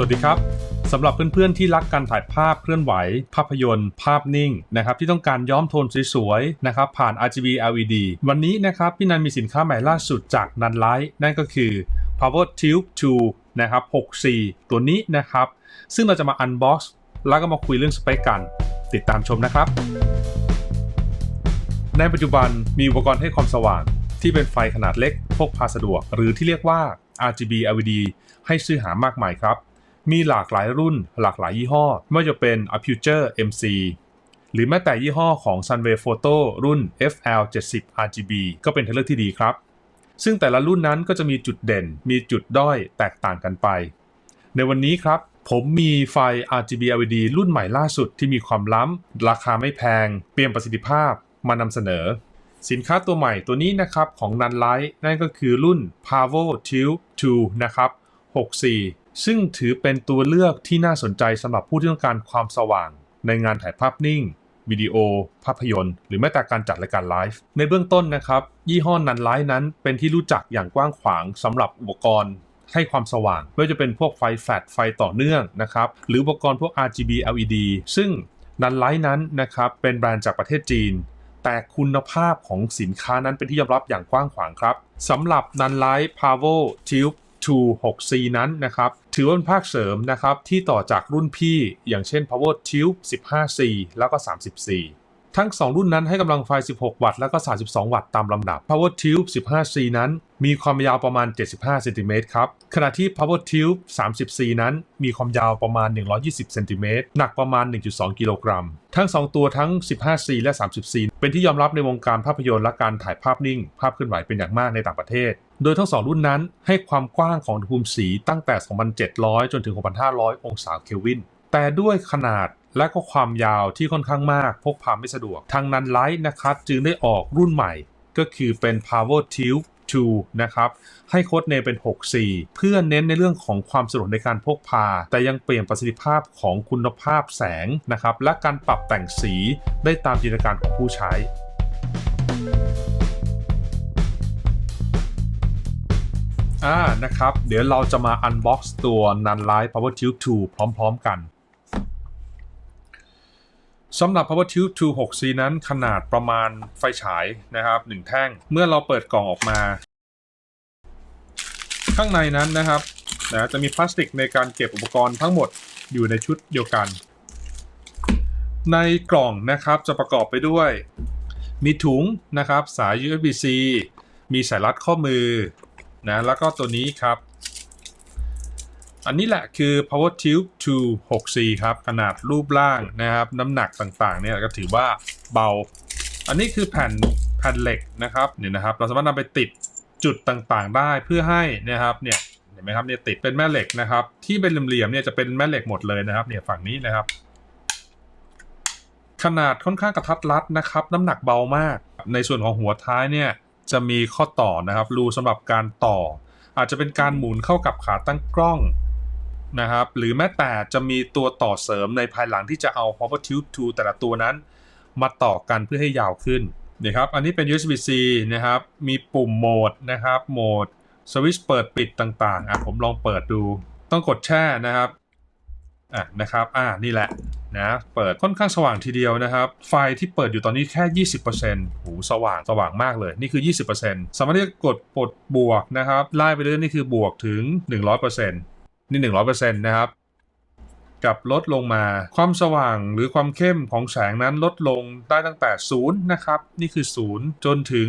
วัสดีครับสำหรับเพื่อนๆที่รักการถ่ายภาพเคลื่อนไหว ภาพยนตร์ ภาพนิ่งนะครับที่ต้องการย้อมโทนสวยๆนะครับผ่าน RGB LED วันนี้นะครับพี่นันมีสินค้าใหม่ล่าสุดจากนันไลท์นั่นก็คือ Power Tube 2นะครับ 6C ตัวนี้นะครับ ซึ่งเราจะมา unbox แล้วก็มาคุยเรื่องสเปคกัน ติดตามชมนะครับ ในปัจจุบันมีอุปกรณ์ให้ความสว่าง ที่เป็นไฟขนาดเล็กพกพาสะดวก หรือที่เรียกว่า RGB LED ให้ซื้อหามากมายครับ มีหลากหลายรุ่นหลากหลายยี่ห้อ ไม่ว่าจะเป็น Aputure MC หรือแม้แต่ยี่ห้อของ Sunway Photo รุ่น FL70 RGB ก็เป็นทางเลือกที่ดีครับ ซึ่งแต่ละรุ่นนั้นก็จะมีจุดเด่น มีจุดด้อยแตกต่างกันไป ในวันนี้ครับ ผมมีไฟ RGB LED รุ่นใหม่ล่าสุดที่มีความล้ำ ราคาไม่แพง เปลี่ยนประสิทธิภาพมานำเสนอ สินค้าตัวใหม่ตัวนี้นะครับของนันไลท์นั่นก็คือรุ่น Pavo Tube 2นะครับ 64 ซึ่งถือเป็นตัวเลือกที่น่าสนใจสำหรับผู้ที่ต้องการความสว่างในงานถ่ายภาพนิ่งวิดีโอ ภาพยนตร์ หรือแม้แต่การจัดรายการไลฟ์ ในเบื้องต้นนะครับ ยี่ห้อนันไลท์นั้นเป็นที่รู้จักอย่างกว้างขวางสำหรับอุปกรณ์ ให้ความสว่างไม่ว่าจะเป็นพวกไฟแฟลชไฟต่อเนื่องนะครับ หรืออุปกรณ์พวก RGB LED ซึ่งนันไลท์นั้นนะครับเป็นแบรนด์จากประเทศจีน แต่คุณภาพของสินค้านั้นเป็นที่ยอมรับอย่างกว้างขวางครับสำหรับนันไลท์ Pavo Tube 2 6C นั้นนะครับถือว่าเป็นภาคเสริมนะครับที่ต่อจากรุ่นพี่อย่างเช่น Power Tube 15C แล้วก็ 30C ทั้ง 2 รุ่นนั้นให้กำลังไฟ 16 วัตต์แล้วก็ 32 วัตต์ตามลำดับ Power Tube 15C นั้น มีความยาวประมาณ 75 เซนติเมตรครับ ขณะที่ Power Tube 30C นั้น มีความยาวประมาณ 120 เซนติเมตร หนักประมาณ 1.2 กิโลกรัม ทั้ง 2 ตัวทั้ง 15C และ 30C เป็นที่ยอมรับในวงการภาพยนตร์และการถ่ายภาพนิ่ง ภาพเคลื่อนไหวเป็นอย่างมากในต่างประเทศ โดยทั้ง2รุ่นนั้นให้ความกว้างของอุณหภูมิสีตั้งแต่ 2,700 จนถึง 6,500 องศาเคลวิน แต่ด้วยขนาด และก็ความยาวที่ค่อนข้างมาก พกพาไม่สะดวก ทางนันไลท์นะครับจึงได้ออกรุ่นใหม่ ก็คือเป็น Power Tube 2นะครับให้โค้ดเนมเป็น 6C เพื่อเน้นในเรื่องของความสะดวกในการพกพา แต่ยังเปลี่ยนประสิทธิภาพของคุณภาพแสงนะครับ และการปรับแต่งสีได้ตามจินตนาการของผู้ใช้ อ่านะครับ เดี๋ยวเราจะมา unbox ตัว Nanlite Power Tube 2 พร้อม ๆ กัน สำหรับ Power Tube 2 6C นั้นขนาดประมาณไฟฉายนะครับ1แท่ง เมื่อเราเปิดกล่องออกมา ข้างในนั้นนะครับนะจะมีพลาสติกในการเก็บอุปกรณ์ทั้งหมดอยู่ในชุดเดียวกัน ในกล่องนะครับจะประกอบไปด้วย มีถุงนะครับสาย USB-C มีสายรัดข้อมือนะแล้วก็ตัวนี้ครับ อันนี้แหละคือ Power Tube 2 6C ครับ ขนาดรูปร่างนะครับ น้ำหนักต่างๆ เนี่ยก็ถือว่าเบา อันนี้คือแผ่นแผ่นเหล็กนะครับเนี่ยนะครับ เราสามารถนำไปติดจุดต่างๆ ได้เพื่อให้นะครับเนี่ยเห็นไหมครับเนี่ยติดเป็นแม่เหล็กนะครับ ที่เป็นเหลี่ยมๆเนี่ยจะเป็นแม่เหล็กหมดเลยนะครับ เนี่ยฝั่งนี้นะครับ ขนาดค่อนข้างกระทัดรัดนะครับ น้ำหนักเบามาก ในส่วนของหัวท้ายเนี่ยจะมีข้อต่อนะครับรูสำหรับการต่อ อาจจะเป็นการหมุนเข้ากับขาตั้งกล้อง นะครับ หรือแม้แต่จะมีตัวต่อเสริมในภายหลังที่จะเอา Power Tube 2แต่ละตัวนั้น มาต่อกันเพื่อให้ยาวขึ้นนี่ครับ อันนี้เป็น USB-C นะครับ มีปุ่มโหมดนะครับ โหมดสวิตช์เปิดปิดต่างๆ อะผมลองเปิดดู ต้องกดแช่นะครับ อะนะครับ อ่านี่แหละนะ เปิดค่อนข้างสว่างทีเดียวนะครับ ไฟที่เปิดอยู่ตอนนี้แค่ 20%หูสว่างสว่างมากเลย นี่คือ 20%สามารถที่จะกดปลดบวกนะครับ ไล่ไปเรื่อยนี่คือบวกถึง 100% นี่หนึ่งร้อยเปอร์เซ็นต์นะครับ กับลดลงมา ความสว่างหรือความเข้มของแสงนั้นลดลงได้ตั้งแต่0นะครับนี่คือ 0 จนถึง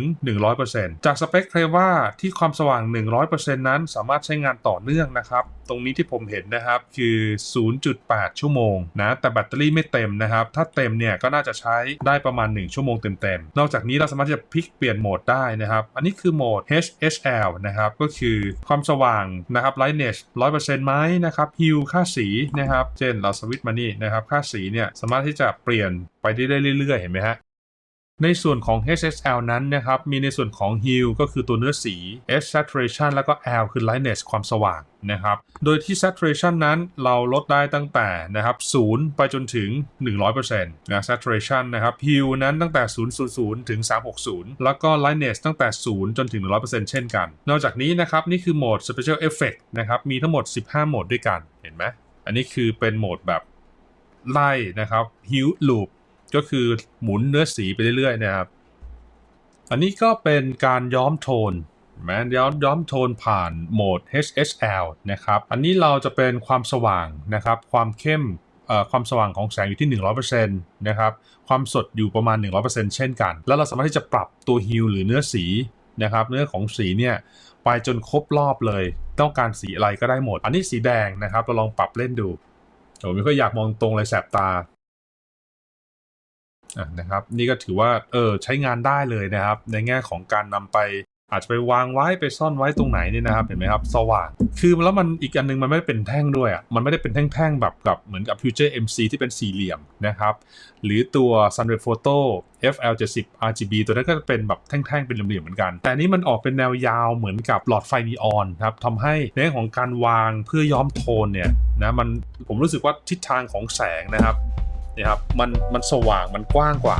100%จากสเปคเคลว่าที่ความสว่าง 100%นั้นสามารถใช้งานต่อเนื่องนะครับตรงนี้ที่ผมเห็นนะครับคือ 0.8 ชั่วโมงนะแต่แบตเตอรี่ไม่เต็มนะครับ ถ้าเต็มเนี่ยก็น่าจะใช้ได้ประมาณ 1 ชั่วโมงเต็มๆ นอกจากนี้เราสามารถจะพลิกเปลี่ยนโหมดได้นะครับ อันนี้คือโหมด HSL นะครับก็คือความสว่างนะครับ Lightness 100%ไหมนะครับ Hue ค่าสีนะครับเช่นเราสวิตช์มานี่นะครับค่าสีเนี่ยสามารถที่จะเปลี่ยนไปได้เรื่อยๆ เห็นไหมฮะในส่วนของ HSL นั้นนะครับ มีในส่วนของ Hue ก็คือตัวเนื้อสี S saturation แล้วก็ L คือ lightness ความสว่างนะครับ โดยที่ saturation นั้นเราลดได้ตั้งแต่นะครับ0ไปจนถึง 100%นะ saturation นะครับ Hue นั้นตั้งแต่ 000 ถึง 360 แล้วก็ lightness ตั้งแต่ 0 จนถึง 100%เช่นกัน นอกจากนี้นะครับ นี่คือโหมด special effect นะครับ มีทั้งหมด 15 โหมดด้วยกัน เห็นไหม อันนี้คือเป็นโหมดแบบไล่นะครับฮิวลูปก็คือหมุนเนื้อสีไปเรื่อยๆนะครับ อันนี้ก็เป็นการย้อมโทนเห็นไหมย้อมย้อมโทนผ่านโหมด HSL นะครับ อันนี้เราจะเป็นความสว่างนะครับ ความเข้มความสว่างของแสงอยู่ที่ 100%นะครับ ความสดอยู่ประมาณ 100%เช่นกัน แล้วเราสามารถที่จะปรับตัวฮิวหรือเนื้อสีนะครับ เนื้อของสีเนี่ย ไปจนครบรอบเลย ต้องการสีอะไรก็ได้หมด อันนี้สีแดงนะครับเราลองปรับเล่นดูผมไม่ค่อยอยากมองตรงเลยแสบตาอะนะครับ นี่ก็ถือว่าเออใช้งานได้เลยนะครับ ในแง่ของการนำไป อาจจะไปวางไว้ไปซ่อนไว้ตรงไหนเนี่ยนะครับ เห็นไหมครับ สว่าง คือแล้วมันอีกอันนึงมันไม่ได้เป็นแท่งด้วยอะ มันไม่ได้เป็นแท่งๆแบบกับเหมือนกับ Future MC ที่เป็นสี่เหลี่ยมนะครับ หรือตัว Sunray Photo FL70 RGB ตัวนั้นก็จะเป็นแบบแท่งๆ เป็นเหลี่ยมๆเหมือนกัน แต่อันนี้มันออกเป็นแนวยาวเหมือนกับหลอดไฟนีออนครับทำให้ในเรื่องของการวางเพื่อย้อมโทนเนี่ยนะมันผมรู้สึกว่าทิศทางของแสงนะครับเนี่ยครับมันมันสว่างมันกว้างกว่า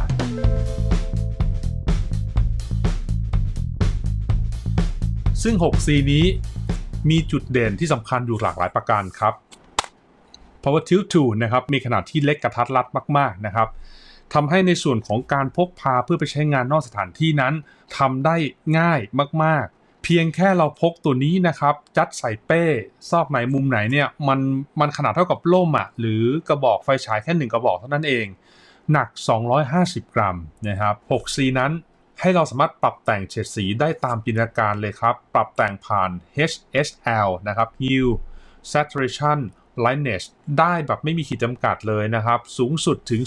ซึ่ง 6C นี้มีจุดเด่นที่สำคัญอยู่หลากหลายประการครับ Power Tilt 2นะครับมีขนาดที่เล็กกระทัดรัดมาก ๆ นะครับทำให้ในส่วนของการพกพาเพื่อไปใช้งานนอกสถานที่นั้นทำได้ง่ายมาก ๆ เพียงแค่เราพกตัวนี้นะครับจัดใส่เป้ซอกไหนมุมไหนเนี่ยมันมันขนาดเท่ากับล่มอะหรือกระบอกไฟฉายแค่หนึ่งกระบอกเท่านั้นเอง หนัก 250 กรัมนะครับ 6C นั้น ให้เราสามารถปรับแต่งเฉดสีได้ตามจินตนาการเลยครับ ปรับแต่งผ่าน HSL นะครับ Hue Saturation Lightness ได้แบบไม่มีขีดจำกัดเลยนะครับ สูงสุดถึง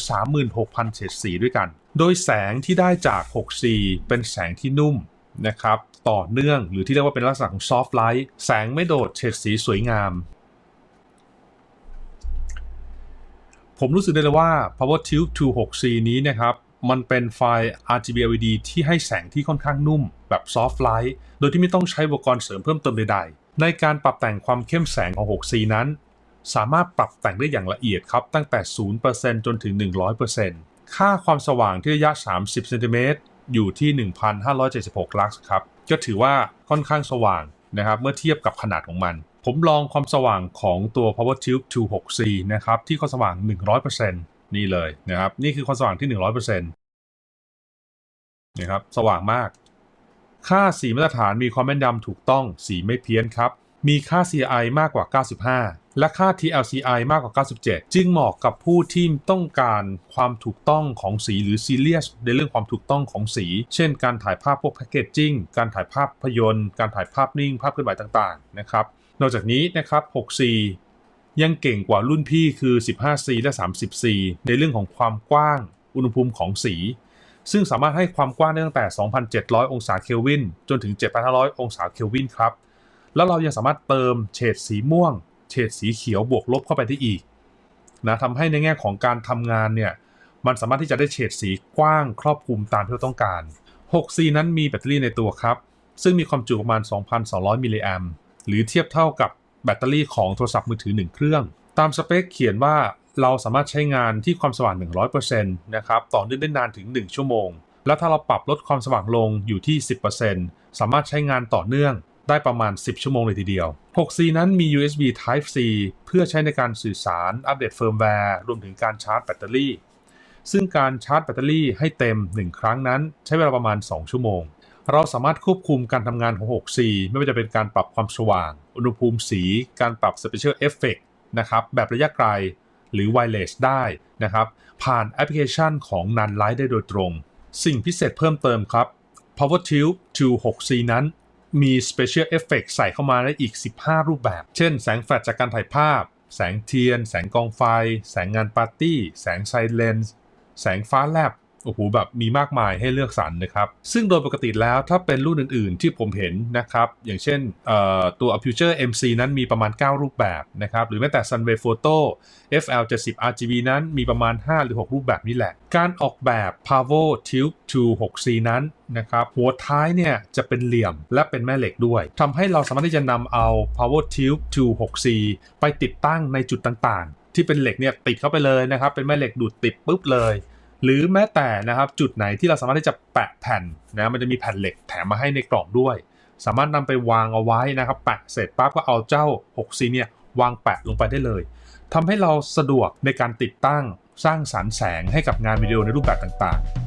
36,000 เฉดสีด้วยกัน โดยแสงที่ได้จาก 6C เป็นแสงที่นุ่มนะครับ ต่อเนื่องหรือที่เรียกว่าเป็นลักษณะของ soft light แสงไม่โดดเฉดสีสวยงาม ผมรู้สึกได้เลยว่า Power Tilt 2 6C นี้นะครับ มันเป็นไฟล์ RGB LED ที่ให้แสงที่ค่อนข้างนุ่ม แบบ soft light โดยที่ไม่ต้องใช้อุปกรณ์เสริมเพิ่มเติมใดๆ ในการปรับแต่งความเข้มแสงของ 6C นั้น สามารถปรับแต่งได้อย่างละเอียดครับ ตั้งแต่ 0%จนถึง 100%ค่าความสว่างที่ระยะ 30 เซนติเมตรอยู่ที่ 1,576 ลักซ์ครับ ก็ถือว่าค่อนข้างสว่างนะครับ เมื่อเทียบกับขนาดของมัน ผมลองความสว่างของตัว Power Tilt 2 6C นะครับ ที่ความสว่าง 100% นี่เลยนะครับ นี่คือความสว่างที่ 100%นะครับ สว่างมาก ค่าสีมาตรฐานมีความแม่นยำถูกต้อง สีไม่เพี้ยนครับ มีค่า CI มากกว่า 95 และค่า TLCI มากกว่า 97 จึงเหมาะกับผู้ที่ต้องการความถูกต้องของสีหรือ serious ในเรื่องความถูกต้องของสี เช่น การถ่ายภาพพวกแพคเกจจิ้ง การถ่ายภาพยนตร์ การถ่ายภาพนิ่ง ภาพเคลื่อนไหวต่าง ๆ นะครับ นอกจากนี้นะครับ 6C ยังเก่งกว่ารุ่นพี่คือ 15C และ 30C ในเรื่องของความกว้าง อุณหภูมิของสี ซึ่งสามารถให้ความกว้างได้ตั้งแต่ 2,700 องศาเคลวิน จนถึง 7,500 องศาเคลวินครับ แล้วเรายังสามารถเติมเฉดสีม่วง เฉดสีเขียวบวกลบเข้าไปได้อีกนะทำให้ในแง่ของการทำงานเนี่ย มันสามารถที่จะได้เฉดสีกว้างครอบคลุมตามที่เราต้องการ 6C นั้นมีแบตเตอรี่ในตัวครับ ซึ่งมีความจุประมาณ 2,200 มิลลิแอมป์หรือเทียบเท่ากับ แบตเตอรี่ของโทรศัพท์มือถือ 1 เครื่อง ตามสเปคเขียนว่าเราสามารถใช้งานที่ความสว่าง 100%นะครับ ต่อเนื่องได้นานถึง 1 ชั่วโมง แล้วถ้าเราปรับลดความสว่างลงอยู่ที่ 10%สามารถใช้งานต่อเนื่องได้ประมาณ 10 ชั่วโมงเลยทีเดียว 6C นั้นมี USB Type C เพื่อใช้ในการสื่อสาร อัปเดตเฟิร์มแวร์ รวมถึงการชาร์จแบตเตอรี่ ซึ่งการชาร์จแบตเตอรี่ให้เต็ม 1 ครั้งนั้น ใช้เวลาประมาณ 2 ชั่วโมง เราสามารถควบคุมการทำงานของ 6C ไม่ว่าจะเป็นการปรับความสว่าง อุณหภูมิสี การปรับ Special Effect นะครับ แบบระยะไกลหรือ Wireless ได้นะครับ ผ่านแอปพลิเคชันของ Nan Light ได้โดยตรง สิ่งพิเศษเพิ่มเติมครับ Power Tilt 2 6C นั้นมี Special Effect ใส่เข้ามาได้อีก 15 รูปแบบ เช่น แสงแฟลชจากการถ่ายภาพ แสงเทียน แสงกองไฟ แสงงานปาร์ตี้ แสงไซเลนส์ แสงฟ้าแลบ โอ้โหแบบมีมากมายให้เลือกสรรนะครับ ซึ่งโดยปกติแล้วถ้าเป็นรุ่นอื่นๆ ที่ผมเห็นนะครับ อย่างเช่นตัว Aputure MC นั้นมีประมาณ 9 รูปแบบนะครับ หรือแม้แต่ Sunway Photo FL70 RGB นั้นมีประมาณ 5 หรือ 6 รูปแบบนี้แหละ การออกแบบ Pavo Tilt 2 6C นั้นนะครับหัวท้ายเนี่ยจะเป็นเหลี่ยมและเป็นแม่เหล็กด้วยทำให้เราสามารถที่จะนำเอา Power Tilt 2 6C ไปติดตั้งในจุดต่างๆ ที่เป็นเหล็กเนี่ยติดเข้าไปเลยนะครับ เป็นแม่เหล็กดูดติดปุ๊บเลย หรือแม้แต่นะครับจุดไหนที่เราสามารถที่จะแปะแผ่นนะมันจะมีแผ่นเหล็กแถมมาให้ในกล่องด้วย สามารถนำไปวางเอาไว้นะครับแปะเสร็จปั๊บก็เอาเจ้า 6C เนี่ยวางแปะลงไปได้เลยทำให้เราสะดวกในการติดตั้งสร้างสรรค์แสงให้กับงานวิดีโอในรูปแบบต่างๆ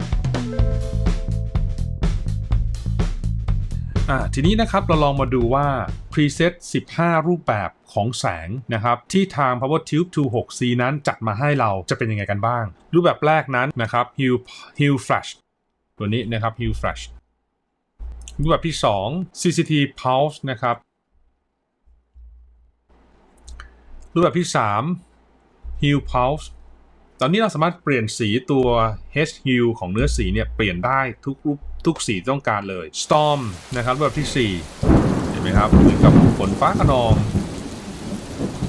อ่าทีนี้นะครับเราลองมาดูว่า preset 15 รูปแบบของแสงนะครับที่ทาง PowerTube 26C นั้นจัดมาให้เราจะเป็นยังไงกันบ้าง รูปแบบแรกนั้นนะครับ Hue Hue Flash ตัวนี้นะครับ Hue Flash รูปแบบที่ 2 CCT Pulse นะครับ รูปแบบที่ 3 Hue Pulse ตอนนี้เราสามารถเปลี่ยนสีตัว H hue ของเนื้อสีเนี่ยเปลี่ยนได้ทุกรูป ทุกสีต้องการเลย Storm นะครับแบบที่ 4 เห็นไหมครับเหมือนกับฝนฟ้าขนอง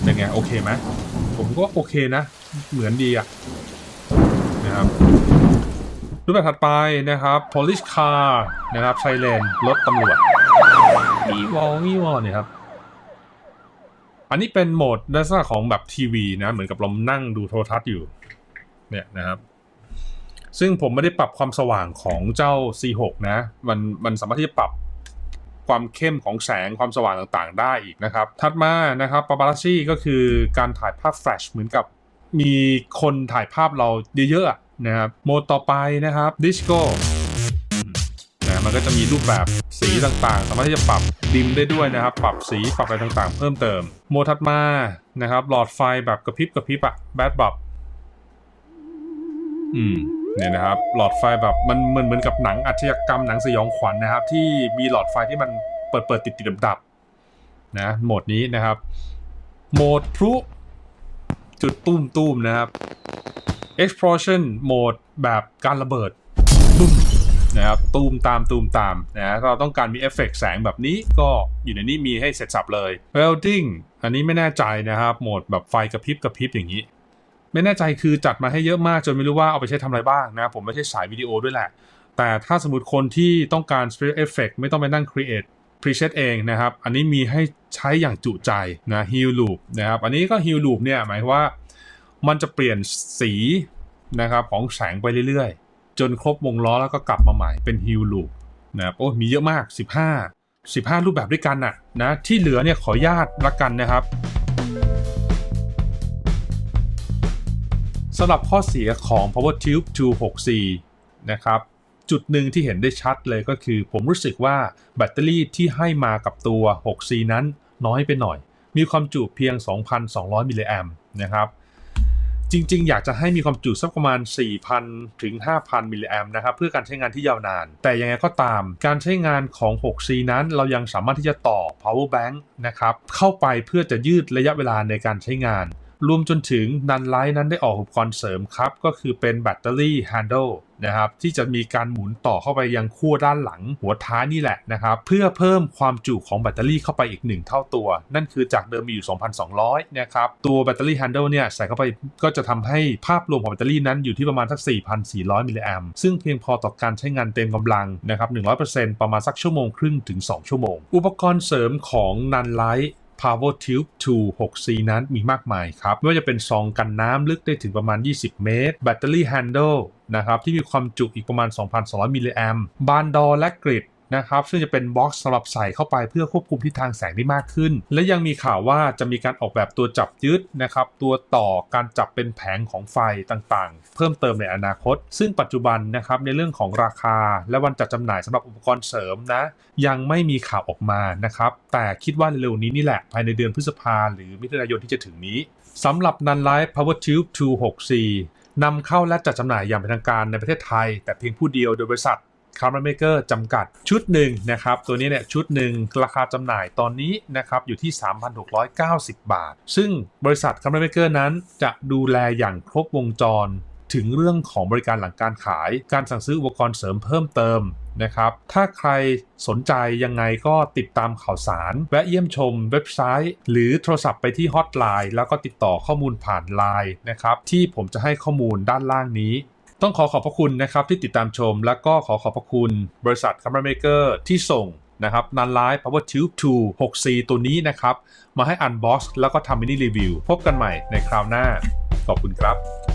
เป็นไง โอเคไหมผมก็โอเคนะ เหมือนดีอะนะครับรูปแบบถัดไปนะครับ Police Car นะครับ s i l e n รถตำรวจมีวอลมีวอลเนี่ยครับ อันนี้เป็นโหมดลักษณะของแบบทีวีนะ เหมือนกับเรานั่งดูโทรทัศน์อยู่ เนี่ยนะครับ ซึ่งผมไม่ได้ปรับความสว่างของเจ้า C6 นะ มันมันสามารถที่จะปรับความเข้มของแสงความสว่างต่างๆ ได้อีกนะครับ ถัดมานะครับปาปารัซี่ก็คือการถ่ายภาพแฟลชเหมือนกับมีคนถ่ายภาพเราเยอะๆนะครับโหมดต่อไปนะครับดิสโก้นะมันก็จะมีรูปแบบสีต่างๆ สามารถที่จะปรับดิมได้ด้วยนะครับ ปรับสีปรับอะไรต่างๆ เพิ่มเติม โหมดถัดมานะครับ หลอดไฟแบบกระพริบกระพริบอะแบดบับอืม เนี่ยนะครับหลอดไฟแบบมันเหมือนเหมือนกับหนังอาชญากรรมหนังสยองขวัญนะครับ ที่มีหลอดไฟที่มันเปิดเปิดติดติดดับดับนะโหมดนี้นะครับ โหมดพลุจุดตุ้มตุ้มๆนะครับ explosion โหมดแบบการระเบิดตุ้มนะครับตูมตามตูมตามนะเราต้องการมีเอฟเฟกต์แสงแบบนี้ก็อยู่ในนี้มีให้เสร็จสับเลย welding อันนี้ไม่แน่ใจนะครับ โหมดแบบไฟกระพริบกระพริบอย่างนี้ ไม่แน่ใจคือจัดมาให้เยอะมากจนไม่รู้ว่าเอาไปใช้ทำอะไรบ้างนะ ผมไม่ใช่สายวิดีโอด้วยแหละ แต่ถ้าสมมติคนที่ต้องการ special effect ไม่ต้องไปนั่ง create preset เองนะครับ อันนี้มีให้ใช้อย่างจุใจนะ heal loop นะครับ อันนี้ก็ heal loop เนี่ยหมายว่ามันจะเปลี่ยนสีนะครับของแสงไปเรื่อยๆ จนครบวงล้อแล้วก็กลับมาใหม่เป็น heal loop นะครับโอ้มีเยอะมาก 15 15 รูปแบบด้วยกันน่ะนะที่เหลือเนี่ยขออนุญาตละกันนะครับ สำหรับข้อเสียของ PowerTube 264 นะครับ จุดหนึ่งที่เห็นได้ชัดเลยก็คือ ผมรู้สึกว่าแบตเตอรี่ที่ให้มากับตัว 6C นั้นน้อยไปหน่อย มีความจุเพียง 2,200 มิลลิแอมป์นะครับ จริงๆ อยากจะให้มีความจุสักประมาณ 4,000 ถึง 5,000 มิลลิแอมป์นะครับ เพื่อการใช้งานที่ยาวนาน แต่ยังไงก็ตาม การใช้งานของ 6C นั้น เรายังสามารถที่จะต่อ power bank นะครับ เข้าไปเพื่อจะยืดระยะเวลาในการใช้งาน รวมจนถึงนันไลท์นั้นได้ออกอุปกรณ์เสริมครับ ก็คือเป็นแบตเตอรี่ handle นะครับที่จะมีการหมุนต่อเข้าไปยังขั้วด้านหลังหัวท้ายนี่แหละนะครับเพื่อเพิ่มความจุของแบตเตอรี่เข้าไปอีก 1 เท่าตัว นั่นคือจากเดิมมีอยู่ 2,200 นะครับตัวแบตเตอรี่ handle เนี่ยใส่เข้าไปก็จะทำให้ภาพรวมของแบตเตอรี่นั้นอยู่ที่ประมาณสัก 4,400 มิลลิแอมซึ่งเพียงพอต่อการใช้งานเต็มกำลังนะครับ100%ประมาณสักชั่วโมงครึ่งถึง 2 ชั่วโมง อุปกรณ์เสริมของนันไลท์ Power Tube 2 6C นั้นมีมากมายครับ ไม่ว่าจะเป็นซองกันน้ำลึกได้ถึงประมาณ 20 เมตร แบตเตอรี่ Handle นะครับที่มีความจุอีกประมาณ 2,200 มิลลิแอมบานดอและกริด นะครับซึ่งจะเป็นบ็อกซ์สำหรับใส่เข้าไปเพื่อควบคุมทิศทางแสงได้มากขึ้น และยังมีข่าวว่าจะมีการออกแบบตัวจับยึดนะครับตัวต่อการจับเป็นแผงของไฟต่างๆ เพิ่มเติมในอนาคต ซึ่งปัจจุบันนะครับในเรื่องของราคา และวันจัดจำหน่ายสำหรับอุปกรณ์เสริมนะยังไม่มีข่าวออกมานะครับแต่คิดว่าเร็วนี้นี่แหละภายในเดือนพฤษภาหรือมิถุนายนที่จะถึงนี้สำหรับ n u n l i f e Power Tube 264นำเข้าและจัดจำหน่ายอย่างเป็นทางการในประเทศไทย แต่เพียงผู้เดียวโดยบริษัท คาร์บอนเมเกอร์จำกัดชุดหนึ่งนะครับ ตัวนี้เนี่ยชุดหนึ่งราคาจำหน่ายตอนนี้นะครับอยู่ที่ 3,690 บาท ซึ่งบริษัทคาร์บอนเมเกอร์นั้นจะดูแลอย่างครบวงจร ถึงเรื่องของบริการหลังการขาย การสั่งซื้ออุปกรณ์เสริมเพิ่มเติมนะครับ ถ้าใครสนใจยังไงก็ติดตามข่าวสาร แวะเยี่ยมชมเว็บไซต์ หรือโทรศัพท์ไปที่ฮอตไลน์แล้วก็ติดต่อข้อมูลผ่านไลน์นะครับที่ผมจะให้ข้อมูลด้านล่างนี้ ต้องขอขอบพระคุณนะครับที่ติดตามชม และก็ขอขอบพระคุณบริษัทคัมเบอร์เมเกอร์ที่ส่งนะครับนันไลฟ์ Power Tube 2 6C ตัวนี้นะครับ มาให้ออนบ็อกซ์แล้วก็ทำมินิรีวิว พบกันใหม่ในคราวหน้า ขอบคุณครับ